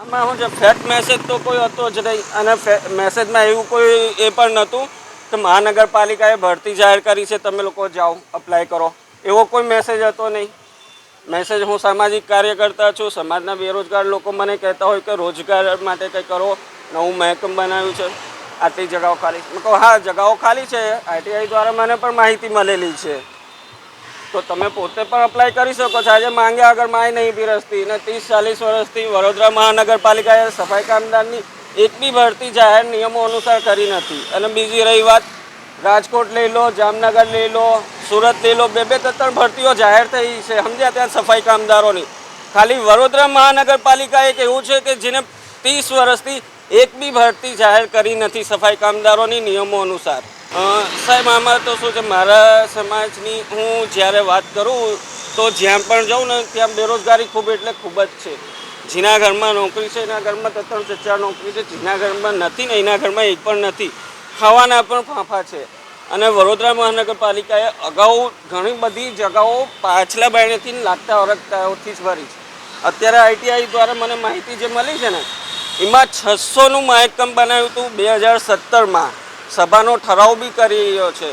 આમાં હું છે, ફેક મેસેજ તો કોઈ હતો જ નહીં. અને મેસેજમાં એવું કોઈ એ પણ નહોતું કે મહાનગરપાલિકાએ ભરતી જાહેર કરી છે, તમે લોકો જાઓ અપ્લાય કરો. એવો કોઈ મેસેજ હતો નહીં. મેસેજ હું સામાજિક કાર્યકર્તા છું, સમાજના બેરોજગાર લોકો મને કહેતા હોય કે રોજગાર માટે કંઈ કરો. નવું મહેકમ બનાવ્યું છે. આટલી જગાઓ ખાલી મેં કહું, હા, જગાઓ ખાલી છે. આઈટીઆઈ દ્વારા મને પણ માહિતી મળેલી છે. તો તમે પોતે પણ અપ્લાય કરી શકો છો. આજે માંગ્યા આગળ માય નહીં બિરસતી ને ત્રીસ, ચાલીસ વર્ષથી વડોદરા મહાનગરપાલિકાએ સફાઈ કામદારની એક બી ભરતી જાહેર નિયમો અનુસાર કરી નથી. અને બીજી રહી વાત, રાજકોટ લઈ લો, જામનગર લઈ લો, સુરત લઈ લો, બે બે, ત્રણ ભરતીઓ જાહેર થઈ છે. સમજ્યા ત્યાં સફાઈ કામદારોની. ખાલી વડોદરા મહાનગરપાલિકા એક એવું છે કે જેને ત્રીસ વર્ષથી એક બી ભરતી જાહેર કરી નથી સફાઈ કામદારોની નિયમો અનુસાર. સાહેબ, આમાં તો શું છે, મારા સમાજની હું જ્યારે વાત કરું, તો જ્યાં પણ જાઉં ને, ત્યાં બેરોજગારી ખૂબ એટલે ખૂબ જ છે. જેના ઘરમાં નોકરી છે, એના ઘરમાં તો ત્રણ ચાર નોકરી છે, જેના ઘરમાં નથી ને, એના ઘરમાં એક પણ નથી. ખાવાના પણ ફાંફા છે. અને વડોદરા મહાનગરપાલિકાએ અગાઉ ઘણી બધી જગાઓ પાછલા બાયણેથી લાગતા વરગતાઓથી જ ભરી છે. અત્યારે આઈટીઆઈ દ્વારા મને માહિતી જે મળી છે ને, એમાં છસોનું મહેકમ બનાવ્યું હતું બે હજાર સત્તરમાં. સભાનો ઠરાવ બી કરી રહ્યો છે.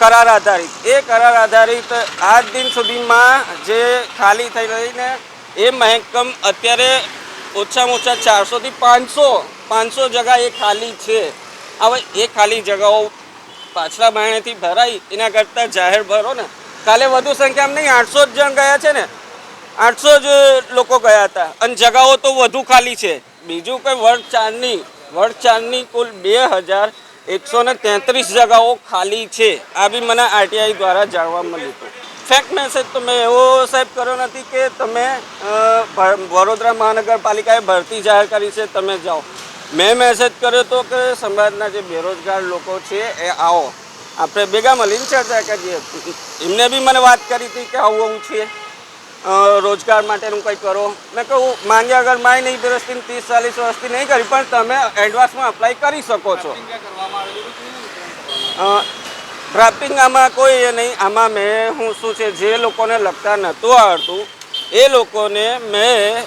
કરાર આધારિત. એ કરાર આધારિત આજ દિન સુધીમાં જે ખાલી થઈ રહીને એ મહેકમ અત્યારે ઓછામાં ઓછા ચારસોથી પાંચસો પાંચસો જગા એ ખાલી છે. હવે એ ખાલી જગાઓ પાછલા બાયણેથી ભરાઈ, એના કરતાં જાહેર ભરો ને. કાલે વધુ સંખ્યામાં નહીં, આઠસો જ જણ ગયા છે ને. આઠસો જ લોકો ગયા હતા. અને જગાઓ તો વધુ ખાલી છે. બીજું કંઈ વર્ગ ચારની વર્ગ ચારની કુલ બે હજાર એકસો ને તેત્રીસ જગાઓ ખાલી છે. આ બી મને આરટીઆઈ દ્વારા જાણવા મળ્યું હતું. ફેક્ટ મેસેજ તો મેં એવો સાહેબ કર્યો નથી કે તમે વડોદરા મહાનગરપાલિકાએ ભરતી જાહેર કરી છે, તમે જાઓ. મેં મેસેજ કર્યો હતો કે સમાજના જે બેરોજગાર લોકો છે, એ આવો. આપણે ભેગા મળીને ચર્ચા કરીએ. એમને બી મને વાત કરી હતી કે આવું આવું છે. રોજગાર માટેનું કંઈ કરો? મેં કહું માંગ્યા આગળ માય નહીં દ્રષ્ટિને ત્રીસ ચાલીસ વર્ષથી નહીં કરી પણ તમે એડવાન્સમાં અપ્લાય કરી શકો છો. ડ્રાફ્ટિંગ આમાં કોઈ એ નહીં. આમાં મેં હું શું છે જે લોકોને લખતા નહોતું આવડતું એ લોકોને મેં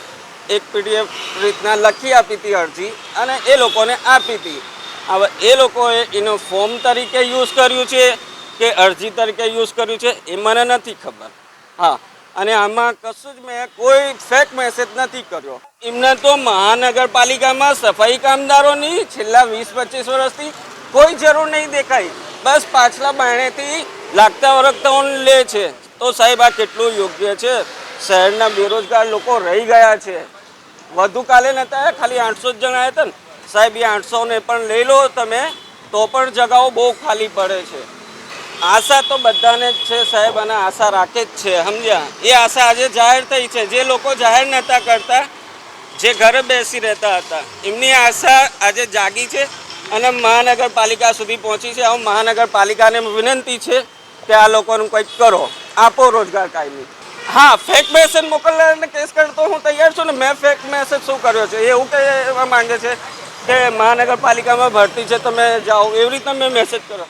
એક પીડીએફ રીતના લખી આપી હતી અરજી અને એ લોકોને આપી હતી. હવે એ લોકોએ એનો ફોર્મ તરીકે યુઝ કર્યું છે કે અરજી તરીકે યુઝ કર્યું છે એ મને નથી ખબર. હા. અને આમાં કશું જ મેં કોઈ ફેક મેસેજ નથી કર્યો. એમને તો મહાનગરપાલિકામાં સફાઈ કામદારોની છેલ્લા વીસ, પચીસ વર્ષથી કોઈ જરૂર નહીં દેખાય બસ પાછલા બાણેથી લાગતા વરગતાઓને લે છે. તો સાહેબ, આ કેટલું યોગ્ય છે? શહેરના બેરોજગાર લોકો રહી ગયા છે. વધુ કાલે નતા, ખાલી આઠસો જ જણ હતા ને. સાહેબ, એ આઠસોને પણ લઈ લો તમે, તો પણ જગાઓ બહુ ખાલી પડે છે. આશા તો બધાને જ છે સાહેબ અને આશા રાખે જ છે, સમજ્યા? એ આશા આજે જાહેર થઈ છે. જે લોકો જાહેર નહોતા કરતા, જે ઘરે બેસી રહેતા હતા, એમની આશા આજે જાગી છે અને મહાનગરપાલિકા સુધી પહોંચી છે. હવે મહાનગરપાલિકાને વિનંતી છે કે આ લોકોનું કંઈક કરો. આપો રોજગાર કાયમી. હા ફેક મેસેજ મોકલવાને કેસ કરતો હું તૈયાર છું ને મેં ફેક મેસેજ શું કર્યો છે? એવું એવું કહેવા માંગે છે કે મહાનગરપાલિકામાં ભરતી છે, તમે જાઓ. એવી રીતના મેં મેસેજ કર્યો.